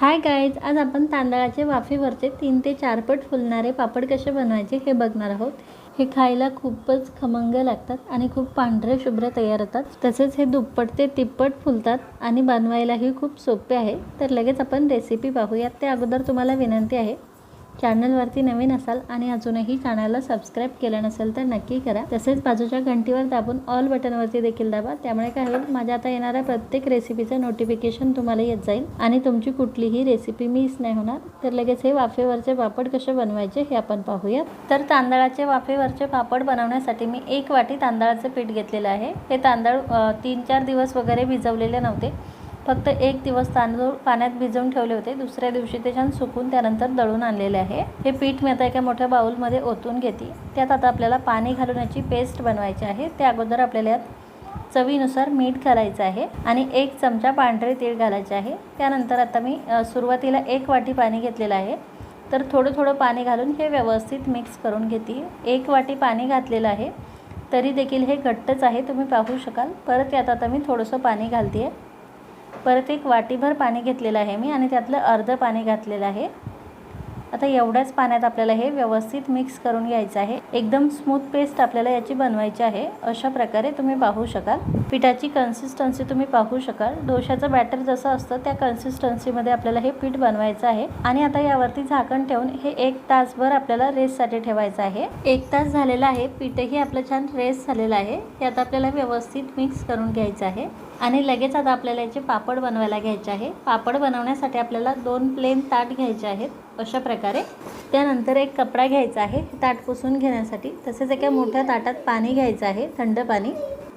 Hi guys आज आपण तांदळाचे वाफेवरचे तीन ते चार पट फुलणारे पापड कसे बनवायचे हे बघणार आहोत. हे खायला खूपच खमंग लागतात आणि खूप पांढरे शुभ्र तयार होतात. तसेच हे दुप्पट ते तिप्पट फुलतात आणि बनवायलाही खूप सोपे आहे. तर लगेच आपण रेसिपी पाहूयात. त्या अगोदर तुम्हाला विनंती आहे चॅनलवरती नवीन असाल आणि अजूनही चॅनलला सबस्क्राईब केलं नसेल तर नक्की करा. तसेच बाजूच्या घंटीवर दाबून ऑल बटनवरती देखील दाबा. त्यामुळे काय होईल? माझ्या आता येणाऱ्या प्रत्येक रेसिपीचं नोटिफिकेशन तुम्हाला येत जाईल. आणि तुमची कुठलीही रेसिपी मिस नाही होणार. तर लगेच हे वाफेवरचे पापड कसे बनवायचे हे आपण पाहूयात. तर तांदळाचे वाफेवरचे पापड बनवण्यासाठी मी एक वाटी तांदळाचं पीठ घेतलेलं आहे. हे तांदळ तीन चार दिवस वगैरे भिजवलेले नव्हते. फक्त एक दिवस तांदूळ पाण्यात भिजवून ठेवले होते. दुसऱ्या दिवशी ते छान सुकून त्यानंतर दळून आणलेले आहे. हे पीठ मी आता एका मोठ्या बाउलमध्ये ओतून घेते. त्यात आता आपल्याला पाणी घालून याची पेस्ट बनवायची आहे. त्या अगोदर आपल्याला यात चवीनुसार मीठ घालायचं आहे आणि एक चमचा पांढरे तीळ घालायचे आहे. त्यानंतर आता मी सुरुवातीला एक वाटी पाणी घेतलेलं आहे. तर थोडं थोडं पाणी घालून हे व्यवस्थित मिक्स करून घेते. एक वाटी पाणी घातलेलं आहे. तरी देखील हे घट्टच आहे. तुम्ही पाहू शकाल. परत यात आता मी थोडंसं पाणी घालते. आहे परत एक वाटीभर पाणी घेतलेलं आहे मी आणि त्यातलं अर्धं पाणी घातलेलं आहे. आता एवढ्याच पाण्यात आपल्याला हे व्यवस्थित मिक्स करून घ्यायचं आहे. एकदम स्मूथ पेस्ट आपल्याला याची बनवायची आहे. अशा प्रकारे तुम्ही पाहू शकाल. पिठाची कन्सिस्टन्सी तुम्ही पाहू शकाल. डोशाचं बॅटर जसं असतं त्या कन्सिस्टन्सीमध्ये आपल्याला हे पीठ बनवायचं आहे. आणि आता यावरती झाकण ठेवून हे एक तासभर आपल्याला रेससाठी ठेवायचं आहे. एक तास झालेला आहे. पीठही आपलं छान रेस झालेलं आहे. हे आता आपल्याला व्यवस्थित मिक्स करून घ्यायचं आहे. आणि लगेच आता आपल्याला याचे पापड बनवायला घ्यायचे आहे. पापड बनवण्यासाठी आपल्याला दोन प्लेन ताट घ्यायचे आहेत. अशा प्रकारे. त्यानंतर एक कपडा घ्यायचा आहे ताट पुसून घेण्यासाठी. तसेच एका मोठ्या ताटात पाणी घ्यायचं आहे थंड पाणी.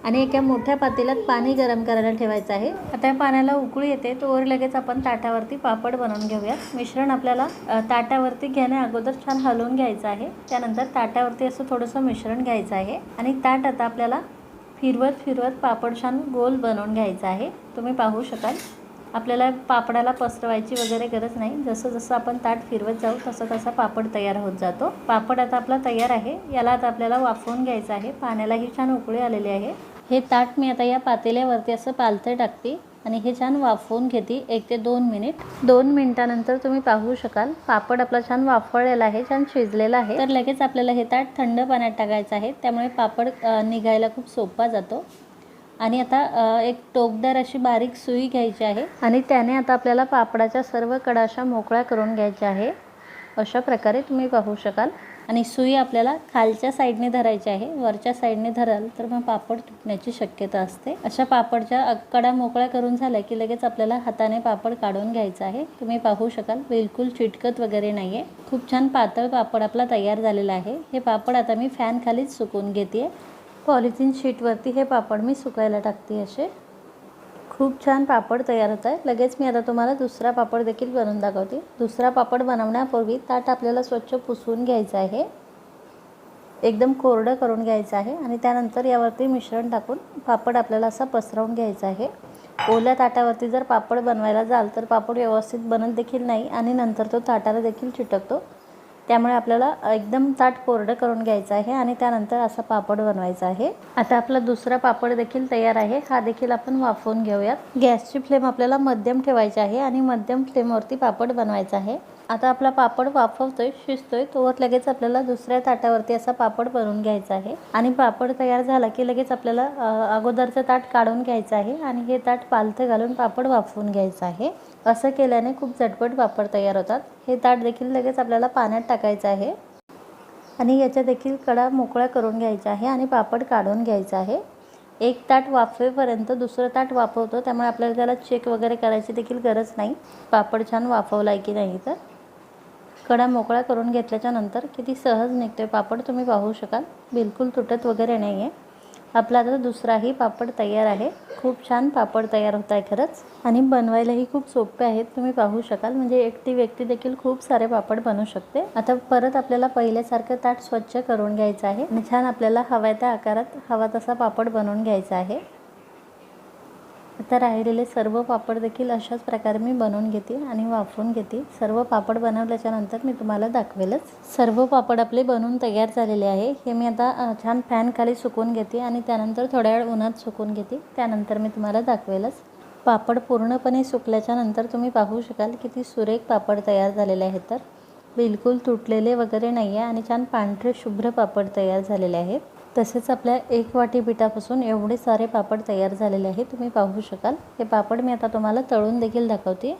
आणि एका मोठ्या पातेल्यात पाणी गरम करायला ठेवायचं आहे. आता या पाण्याला उकळी येते तोवर लगेच आपण ताटावरती पापड बनवून घेऊयात. मिश्रण आपल्याला ताटावरती घेण्या अगोदर छान हलवून घ्यायचं आहे. त्यानंतर ताटावरती असं थोडंसं मिश्रण घ्यायचं आहे. आणि ताट आता आपल्याला फिरवत फिरवत पापड छान गोल बनवून घ्यायचं आहे. तुम्ही पाहू शकाल. आपल्याला पापडाला पसरवायची वगैरे गरज नाही. जसं जसं आपण ताट फिरवत जाऊ तसं तसा पापड तयार होत जातो. पापड आता आपला तयार आहे. याला आता आपल्याला वाफवून घ्यायचं आहे. पाण्यालाही छान उकळी आलेली आहे. हे ताट मी आता या पातेल्यावरती असं पालथं टाकते आणि हे छान वाफवून घेते. एक ते दोन मिनिट. दोन मिनिटानंतर तुम्ही पाहू शकाल. पापड आपला छान वाफळलेला आहे छान शिजलेला आहे. तर लगेच आपल्याला हे ताट थंड पाण्यात टाकायचं आहे. त्यामुळे पापड निघायला खूप सोपा जातो. आणि आता एक टोकदार अशी बारीक सुई घ्यायची आहे आणि त्याने आता आपल्याला पापडाच्या सर्व कडाशा मोकळ्या करून घ्यायच्या आहे. अशा प्रकारे तुम्ही पाहू शकाल. आणि सुई आपल्याला खालच्या साईडने धरायची आहे. वरच्या साईडने धराल तर मग पापड तुटण्याची शक्यता असते. अशा पापडच्या कडा मोकळ्या करून झाल्या की लगेच आपल्याला हाताने पापड काढून घ्यायचा आहे. तुम्ही पाहू शकाल बिलकुल चिटकत वगैरे नाही आहे खूप छान पातळ पापड आपला तयार झालेला आहे. हे पापड आता मी फॅनखालीच सुकून घेते पॉलिथिन शीटवरती हे पापड मी सुकायला टाकते असे. खूप छान पापड तयार होत आहे लगेच मी आता तुम्हाला दुसरा पापड देखील बनवून दाखवते. दुसरा पापड बनवण्यापूर्वी ताट आपल्याला स्वच्छ पुसून घ्यायचं आहे. एकदम कोरडं करून घ्यायचं आहे आणि त्यानंतर यावरती मिश्रण टाकून पापड आपल्याला असा पसरवून घ्यायचा आहे. ओल्या ताटावरती जर पापड बनवायला जाल तर पापड व्यवस्थित बनत देखील नाही आणि नंतर तो ताटाला देखील चिटकतो. त्यामुळे आपल्याला एकदम ताट कोरडं करून घ्यायचं आहे आणि त्यानंतर असा पापड बनवायचा आहे. आता आपला दुसरा पापड देखील तयार आहे. हा देखील आपण वाफवून घेऊयात. गॅसची फ्लेम आपल्याला मध्यम ठेवायची आहे आणि मध्यम फ्लेमवरती पापड बनवायचा आहे. आता आपला पापड वाफवतोय शिजतोय तोवर लगेच आपल्याला दुसऱ्या ताटावरती असा पापड बनवून घ्यायचा आहे. आणि पापड तयार झाला की लगेच आपल्याला अगोदरचं ताट काढून घ्यायचं आहे आणि हे ताट पालथं घालून पापड वाफवून घ्यायचं आहे. असं केल्याने खूप झटपट पापड तयार होतात. हे ताट देखील लगेच आपल्याला पाण्यात टाकायचं आहे. आणि याच्या देखील कडा मोकळ्या करून घ्यायचा आहे आणि पापड काढून घ्यायचा आहे. एक ताट वाफेपर्यंत दुसरं ताट वाफवतो त्यामुळे आपल्याला त्याला चेक वगैरे करायची देखील गरज नाही. पापड छान वाफवला आहे की नाही तर. कडा मोकळा करून घेतल्याच्या नंतर किती सहज निघतोय पापड तुम्ही पाहू शकाल. बिलकुल तुटत वगैरे नाही आहे आपला आता दुसराही पापड तयार आहे. खूप छान पापड तयार होत आहे खरंच. आणि बनवायलाही खूप सोपे आहेत तुम्ही पाहू शकाल. म्हणजे एकटी व्यक्ती देखील खूप सारे पापड बनवू शकते. आता परत आपल्याला पहिल्यासारखं ताट स्वच्छ करून घ्यायचं आहे. आणि छान आपल्याला हव्या त्या आकारात हवा तसा पापड बनवून घ्यायचा आहे. आता राहिलेले सर्व पापड देखील अशाच प्रकारे मी बनवून घेते आणि वाफवून घेते. सर्व पापड बनवल्याच्या नंतर मी तुम्हाला दाखवेलच. सर्व पापड आपले बनवून तयार झालेले आहे. हे मी आता छान फॅन खाली सुकवून घेते आणि त्यानंतर थोड्या वेळ उन्हात सुकवून घेते. त्यानंतर मी तुम्हाला दाखवेलच. पापड पूर्णपणे सुकल्याच्या नंतर तुम्ही पाहू शकाल किती सुरेख पापड तयार झालेले आहेत तर. बिलकुल तुटलेले वगैरे नाही आहे आणि छान पांढरे शुभ्र पापड तयार झालेले आहेत. तसेच आपल्या एक वाटी पिठापासून एवढे सारे पापड तयार झालेले आहे तुम्ही पाहू शकाल. हे पापड मी आता तुम्हाला तळून देखील दाखवते.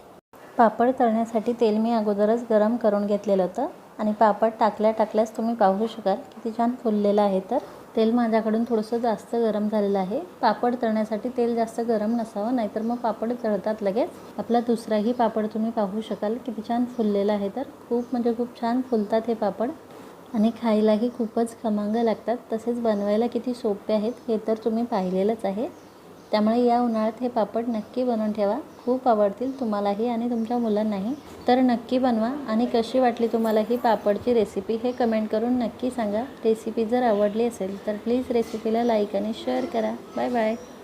पापड तळण्यासाठी तेल मी अगोदरच गरम करून घेतलेलं होतं आणि पापड टाकल्या टाकल्यास तुम्ही पाहू शकाल किती छान फुललेलं आहे तर. तेल माझ्याकडून थोडंसं जास्त गरम झालेलं आहे. पापड तळण्यासाठी तेल जास्त गरम नसावं नाहीतर मग पापड तळतात लगेच. आपला दुसराही पापड तुम्ही पाहू शकाल किती छान फुललेला आहे तर. खूप म्हणजे खूप छान फुलतात हे पापड. आणि खायलाही खूपच खमंग लागतात. तसेच बनवायला किती सोपे आहेत हे तर तुम्ही पाहिलेलंच आहे. त्यामुळे या उन्हाळ्यात हे पापड नक्की बनवून ठेवा. खूप आवडतील तुम्हालाही आणि तुमच्या मुलांनाही. तर नक्की बनवा आणि कशी वाटली तुम्हाला ही पापडची रेसिपी हे कमेंट करून नक्की सांगा. रेसिपी जर आवडली असेल तर प्लीज रेसिपीला लाईक आणि शेअर करा. Bye bye